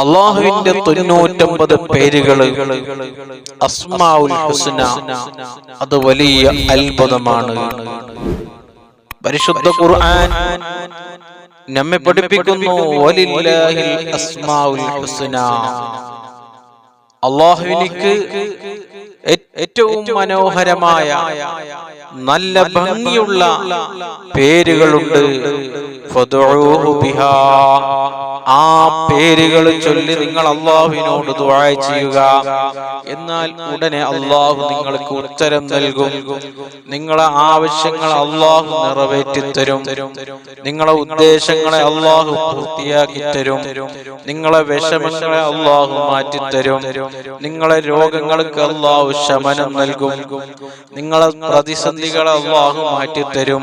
അള്ളാഹുവിന്റെ തൊണ്ണൂറ്റമ്പത് പേരുകൾ ഹുസ്ന. അത് വലിയ അത്ഭുതമാണ്. പരിശുദ്ധ ഖുർആൻ നമ്മെ പഠിപ്പിക്കുന്നു വലില്ലാഹിൽ ഹുസ്ന. അള്ളാഹുവിനിക്ക് ഏറ്റവും മനോഹരമായ നല്ല ഭംഗിയുള്ള പേരുകളുണ്ട്. ആ പേരുകൾ ചൊല്ലി നിങ്ങൾ അള്ളാഹുവിനോട് ദുആ ചെയ്യുക. എന്നാൽ ഉടനെ അള്ളാഹു നിങ്ങൾക്ക് ഉത്തരം നൽകും. നിങ്ങളെ ആവശ്യങ്ങൾ അള്ളാഹു നിറവേറ്റി തരും നിങ്ങളെ ഉദ്ദേശങ്ങളെ അള്ളാഹു പൂർത്തിയാക്കി തരും നിങ്ങളെ വിഷമങ്ങളെ അള്ളാഹു മാറ്റിത്തരും. നിങ്ങളെ രോഗങ്ങൾക്ക് അള്ളാഹു ശമനം നൽകും. നിങ്ങളെ പ്രതിസന്ധികളെ അള്ളാഹു മാറ്റിത്തരും.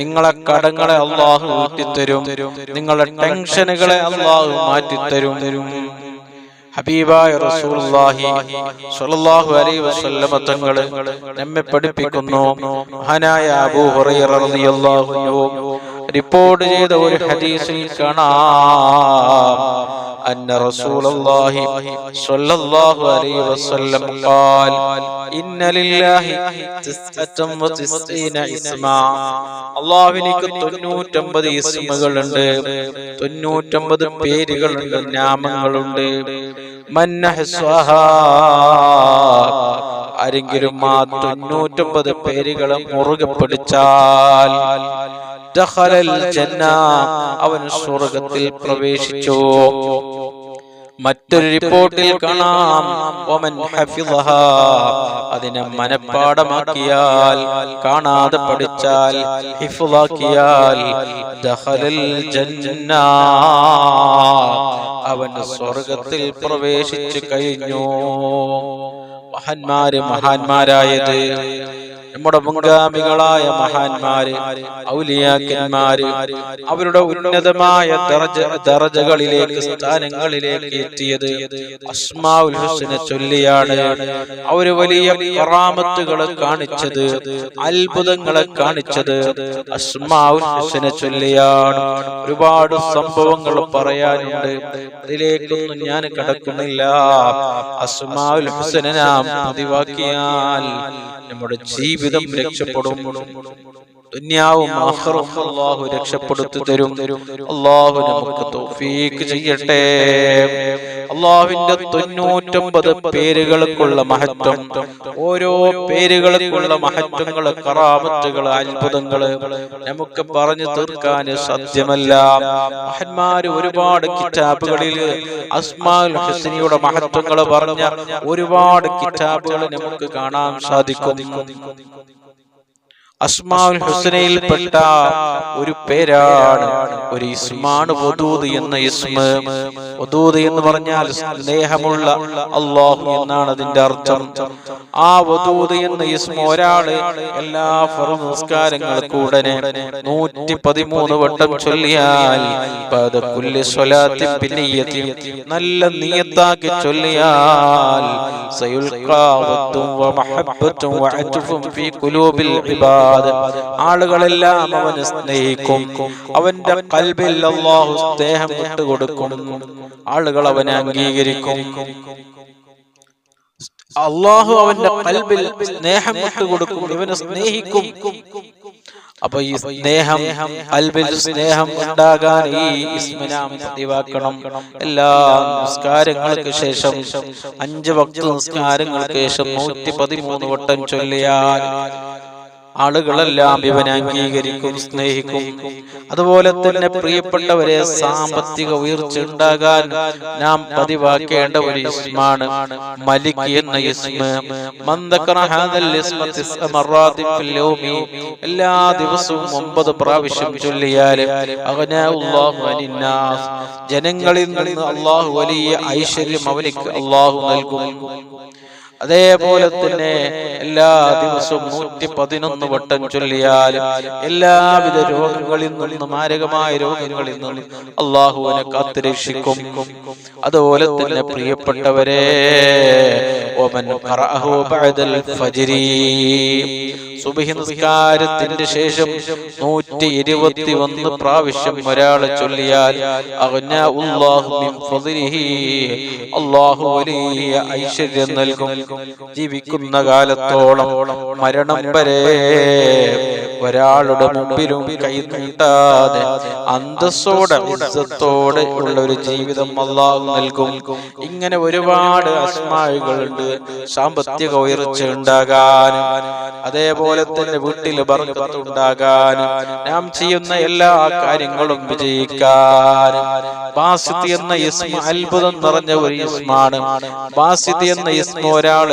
നിങ്ങളെ കടങ്ങളെ അള്ളാഹു ഊട്ടിത്തരും. നിങ്ങളെ ടെൻഷനുകളെ അള്ളാഹു മാറ്റിത്തരും. ഹബീബായ റസൂലുള്ളാഹി സ്വല്ലല്ലാഹു അലൈഹി വസല്ലമ തങ്ങൾ നമ്മെ പഠിപ്പിക്കുന്നു. മഹാനായ അബൂ ഹുറൈറ റളിയല്ലാഹു അൻഹു റിപ്പോർട്ട് ചെയ്ത ഒരു ഹദീസിൽ കാണാം. أن رسول الله صلى الله عليه وسلم قال إن لله تسعة وتسعين اسما അള്ളാഹുവിനിക്ക് തൊണ്ണൂറ്റമ്പത് ഇസ്മുകളുണ്ട് തൊണ്ണൂറ്റമ്പത് പേരുകളുണ്ട് നാമങ്ങളുണ്ട് മന്നഹ്സ്വഹാ. ആരെങ്കിലും ആ തൊണ്ണൂറ്റൊമ്പത് പേരുകളെ മുറുകെ പിടിച്ചാൽ അവൻ സ്വർഗത്തിൽ പ്രവേശിച്ചു മറ്റൊരു റിപ്പോർട്ടിൽ കാണാം. അതിനെ മനഃപ്പാടമാക്കിയാൽ കാണാതെ പഠിച്ചാൽ ഹിഫുലാക്കിയാൽ ജന്ന അവൻ സ്വർഗത്തിൽ പ്രവേശിച്ചു കഴിഞ്ഞു മഹാന്മാര് മഹാന്മാരായത്. നമ്മുടെ മുൻഗാമികളായ മഹാന്മാര് ഔലിയാക്കന്മാര് അവരുടെ ഉന്നതമായ ദറജകളിലേക്ക് സ്ഥാനങ്ങളിലേക്ക് എത്തിയത് അസ്മാഉൽ ഹുസ്നെ ചൊല്ലിയാണ്. അവർ വലിയ കറാമത്തുകളെ കാണിച്ചത് അത്ഭുതങ്ങളെ കാണിച്ചത് അസ്മാഉൽ ഹുസ്നെ ചൊല്ലിയാണ്. ഒരുപാട് സംഭവങ്ങൾ പറയാനുണ്ട്. അതിലേക്കൊന്നും ഞാൻ കിടക്കുന്നില്ല. അസ്മാഉൽ ഹുസ്നെ നാം പതിവാക്കിയാൽ നമ്മുടെ ജീവിതം രക്ഷപ്പെടും. ദുന്യാവും ആഖിറവും അല്ലാഹു രക്ഷപ്പെടുത്തി തരും. അല്ലാഹു നമുക്ക് തൗഫീക്ക് ചെയ്യട്ടെ. അള്ളാഹുവിന്റെ തൊണ്ണൂറ്റൊമ്പത് പേരുകൾക്കുള്ള മഹത്വം. ഓരോ പേരുകൾക്കുള്ള മഹത്വങ്ങൾ കറാമത്തുകൾ അത്ഭുതങ്ങൾ നമുക്ക് പറഞ്ഞു തീർക്കാൻ സത്യമല്ല മഹന്മാര് ഒരുപാട് കിതാബുകളിൽ അസ്മാൽ ഹുസ്നിയുടെ മഹത്വങ്ങൾ പറഞ്ഞ ഒരുപാട് കിതാബുകൾ നമുക്ക് കാണാൻ സാധിക്കും. അസ്മാഉൽ ഹുസ്നയിൽപ്പെട്ട ഒരു പേരാണ് ഒരു ഇസ്മാണ് വദൂദ് എന്ന ഇസ്മ. വദൂദ് എന്ന് പറഞ്ഞാൽ സ്നേഹമുള്ള അള്ളാഹു എന്നാണ് അതിന്റെ അർത്ഥം. ആ വദൂദ് എന്ന ഇസ്മ ഒരാൾ എല്ലാ ഫർദ് നിസ്കാരങ്ങൾക്കും ഉടനെ നൂറ്റി പതിമൂന്ന് വട്ടം ചൊല്ലിയാൽ ബാദ കുല്ലി സ്വലാത്തിൻ ബിനിയ്യത്തിൻ നല്ല നിയത്താക്കി ചൊല്ലിയാൽ സയുൽഖാ വത്തും വമഹബ്ബത്തും വഅത്ഫും ഫീ ഖുലൂബിൽ ഇബാദ് ആളുകളെല്ലാം അവനെ സ്നേഹിക്കും. അവന്റെ കൽബിൽ അള്ളാഹു സ്നേഹം വിട്ടുകൊടുക്കും ആളുകൾ അവനെ അംഗീകരിക്കും. അള്ളാഹു അവന്റെ കൽബിൽ സ്നേഹം വിട്ടുകൊടുക്കും ഇവനെ സ്നേഹിക്കും. അപ്പൊ ഈ സ്നേഹം അൽബിൽ സ്നേഹം ഉണ്ടാകാൻ ഈ എല്ലാ നിസ്കാരങ്ങൾക്ക് ശേഷം അഞ്ച് ഭക്ത നിസ്കാരങ്ങൾക്ക് ശേഷം നൂറ്റി പതിമൂന്ന് വട്ടം ചൊല്ലിയാൽ ആളുകളെല്ലാം ഇവനെ അംഗീകരിക്കും സ്നേഹിക്കും. അതുപോലെ തന്നെ പ്രിയപ്പെട്ടവരെ സാമ്പത്തിക ഉയർച്ച ഉണ്ടാകാൻ നാം പതിവാക്കേണ്ട ഒരു ഇസ്മാണ് മലിക് എന്ന ഇസ്മ എല്ലാ ദിവസവും ഒമ്പത് പ്രാവശ്യം ചൊല്ലിയാൽ ജനങ്ങളിൽ നിന്ന് അള്ളാഹു വലിയ ഐശ്വര്യം അവനിക്ക് അള്ളാഹു നൽകും. അതേപോലെ തന്നെ എല്ലാ ദിവസവും നൂറ്റി പതിനൊന്ന് വട്ടം ചൊല്ലിയാൽ എല്ലാവിധ രോഗങ്ങളിൽ നിന്നും മാരകമായ രോഗങ്ങളിൽ നിന്നും അള്ളാഹുവിനെ കാത്തുരക്ഷിക്കും. അതുപോലെ തന്നെ പ്രിയപ്പെട്ടവരെ ഒമൻ ഫജ്രി. സുബഹി നിസ്കാരത്തിന്റെ ശേഷം നൂറ്റി ഇരുപത്തി ഒന്ന് പ്രാവശ്യം ഒരാളെ ചൊല്ലിയാൽ അള്ളാഹു വലിയ ഐശ്വര്യം നൽകും. ജീവിക്കുന്ന കാലത്തോളം മരണം വരെ ഒരാളുടെ മുമ്പിലും കൈ നീട്ടാതെ അന്തസ്സോടെ ഇസ്സത്തോടെ ഉള്ള ഒരു ജീവിതം അള്ളാഹു നൽകും. ഇങ്ങനെ ഒരുപാട് അസ്മാഴികളുണ്ട് സാമ്പത്തിക ഉയർച്ച ഉണ്ടാകാനും അതേപോലെ തന്നെ വീട്ടിൽ ബർക്കത്ത് ഉണ്ടാകാനും നാം ചെയ്യുന്ന എല്ലാ കാര്യങ്ങളും വിജയിക്കാനും. ബാസിത്ത് എന്ന ഇസ്മ അത്ഭുതം നിറഞ്ഞ ഒരു ഇസ്മാണ്. ബാസിത്ത് എന്ന ഇസ്മ ഒരാൾ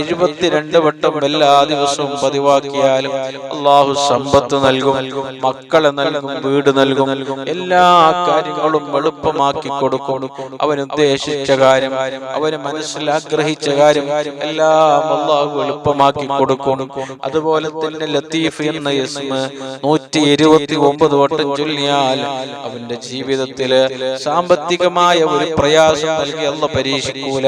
എഴുപത്തിരണ്ട് വട്ടം എല്ലാ ദിവസവും പതിവാക്കിയാലും അള്ളാഹു സമ്പത്ത് നൽകും മക്കളെ നൽകും വീട് നൽകും എല്ലാ കാര്യങ്ങളും എളുപ്പമാക്കി കൊടുക്കും. അവൻ ഉദ്ദേശിച്ച കാര്യം അവന് മനസ്സിൽ ആഗ്രഹിച്ച കാര്യം എല്ലാം അള്ളാഹു എളുപ്പമാക്കി കൊടുക്കും. അതുപോലെ തന്നെ ലത്തീഫ് എന്ന യസ്മ നൂറ്റി ഇരുപത്തി ഒമ്പത് വട്ടം ചൊല്ലിയാൽ അവന്റെ ജീവിതത്തിൽ സാമ്പത്തികമായ ഒരു പ്രയാസം നൽകി അല്ല പരീക്ഷിക്കൂല.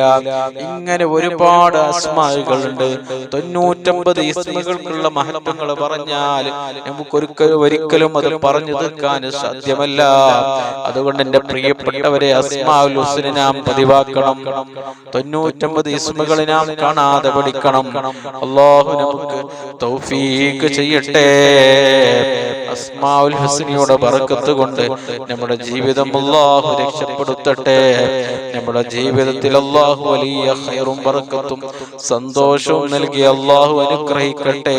ഇങ്ങനെ ഒരുപാട് അസ്മാകളുണ്ട് തൊണ്ണൂറ്റമ്പത് ഇസ്മകൾക്കുള്ള മഹത്വങ്ങൾ പറഞ്ഞാൽ നമുക്കൊരിക്കലും ഒരിക്കലും അത് പറഞ്ഞു തീർക്കാൻ സാധ്യമല്ല. അതുകൊണ്ട് എന്റെ പ്രിയപ്പെട്ടവരെ അസ്മാഉൽ ഹുസ്ന നാം പതിവാക്കണം. തൊണ്ണൂറ്റമ്പത് ഇസ്മുകളെ നാം കാണാതെ പഠിക്കണം. അള്ളാഹു നമുക്ക് തൗഫീഖ് ചെയ്യട്ടെ. അസ്മാഉൽ ഹുസ്നയുടെ ബർക്കത്ത് കൊണ്ട് നമ്മുടെ ജീവിതം അള്ളാഹു രക്ഷപ്പെടുത്തട്ടെ. നമ്മുടെ ജീവിതത്തിൽ അള്ളാഹു വലിയ ഹൈറും ബർക്കത്തും സന്തോഷവും നൽകി അള്ളാഹു അനുഗ്രഹിക്കട്ടെ.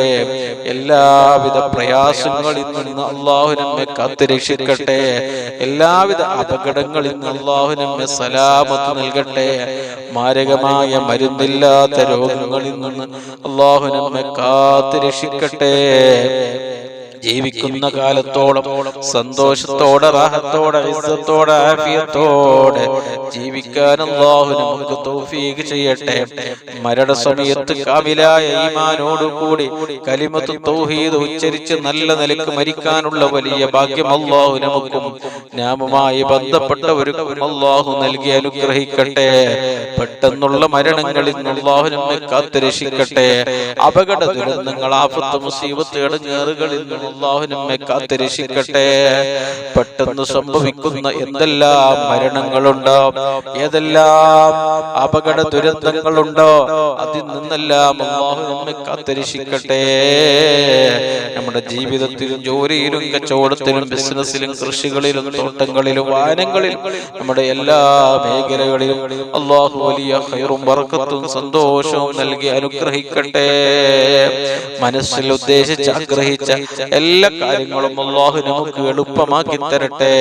എല്ലാവിധ പ്രയാസങ്ങളിൽ നിന്ന് അള്ളാഹു നമ്മെ കാത്തുരക്ഷിക്കട്ടെ എല്ലാവിധ അപകടങ്ങളിൽ നിന്ന് അള്ളാഹു നമ്മെ സലാമത്ത് നൽകട്ടെ. മാരകമായ മരുന്നില്ലാത്ത രോഗങ്ങളിൽ നിന്ന് അള്ളാഹു നമ്മെ കാത്തുരക്ഷിക്കട്ടെ ജീവിക്കുന്ന കാലത്തോളം സന്തോഷത്തോടെ റാഹത്തോടെ ഇസ്സത്തോടെ ആഫിയത്തോടെ ജീവിക്കാൻ അള്ളാഹു നമുക്ക് തൗഫീഖ് ചെയ്യട്ടെ. മരണ സമയത്ത് കാമിലായ ഈമാനോട് കൂടി കലിമത്ത് തൗഹീദ് ഉച്ചരിച്ച് നല്ല നിലയ്ക്ക് മരിക്കാനുള്ള വലിയ ഭാഗ്യം അള്ളാഹു നമുക്കും. നാമുമായി ബന്ധപ്പെട്ടവർക്കും അള്ളാഹു നൽകി അനുഗ്രഹിക്കട്ടെ. പെട്ടെന്നുള്ള മരണങ്ങളിൽ അള്ളാഹു നമ്മെ കാത്തുരക്ഷിക്കട്ടെ. അപകട ദുരന്തങ്ങൾ ആഫത്ത് മുസീബത്ത് ഇടങ്ങേറുകളിൽ നിന്ന് അള്ളാഹു നമ്മെ കാത്തിരക്ഷിക്കട്ടെ പെട്ടെന്ന് സംഭവിക്കുന്ന എന്തെല്ലാം മരണങ്ങളുണ്ടോ ഏതെല്ലാം അപകട ദുരന്തങ്ങളുണ്ടോ അതിൽ നിന്നെല്ലാം അള്ളാഹു നമ്മെ കാത്തിരക്ഷിക്കട്ടെ നമ്മുടെ ജീവിതത്തിലും ജോലിയിലും കച്ചവടത്തിലും ബിസിനസ്സിലും കൃഷികളിലും തോട്ടങ്ങളിലും വാഹനങ്ങളിലും നമ്മുടെ എല്ലാ മേഖലകളിലും അള്ളാഹു വലിയ ഹൈറും ബർക്കത്തും സന്തോഷവും നൽകി അനുഗ്രഹിക്കട്ടെ. മനസ്സിൽ ഉദ്ദേശിച്ച് ആഗ്രഹിച്ച എല്ലാ കാര്യങ്ങളും അള്ളാഹു നമുക്ക് എളുപ്പമാക്കി തരട്ടെ.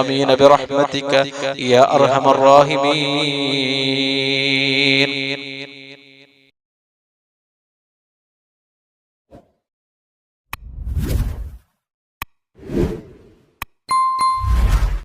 അമീന ബിറഹ്മതിക യാ അർഹമർ റാഹിമീൻ.